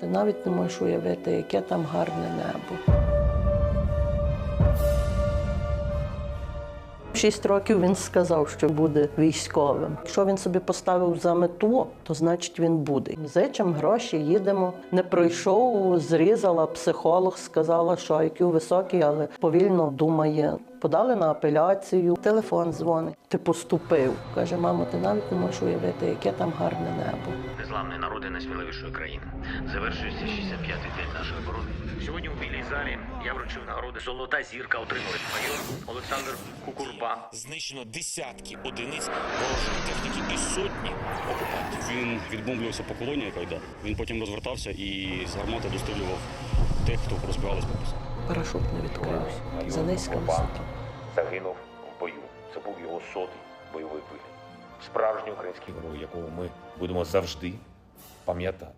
Ти навіть не можеш уявити, яке там гарне небо. В Шість років він сказав, що буде військовим. Якщо він собі поставив за мету, то значить він буде. Зичем гроші, їдемо. Не пройшов, зрізала психолог, сказала, що IQ високий, але повільно думає. Подали на апеляцію, телефон дзвонить. Ти поступив. Каже, мамо, ти навіть не можеш уявити, яке там гарне небо. Незламний народи найсміливішої країни. Завершується 65-й день нашої оборони. Сьогодні білій залі я вручив нагороди Золота зірка отримали майор Олександр Кукурба. Знищено десятки одиниць ворожої техніки і сотні окупантів. Він відбомблювався по колонії, коли він потім розвертався і з гармати дострілював тих, хто розбігалися по. Парашут не відкрився. За низька висота. Загинув в бою. Це був його сотий бойовий виліт. Справжній український герой, якого ми будемо завжди пам'ятати.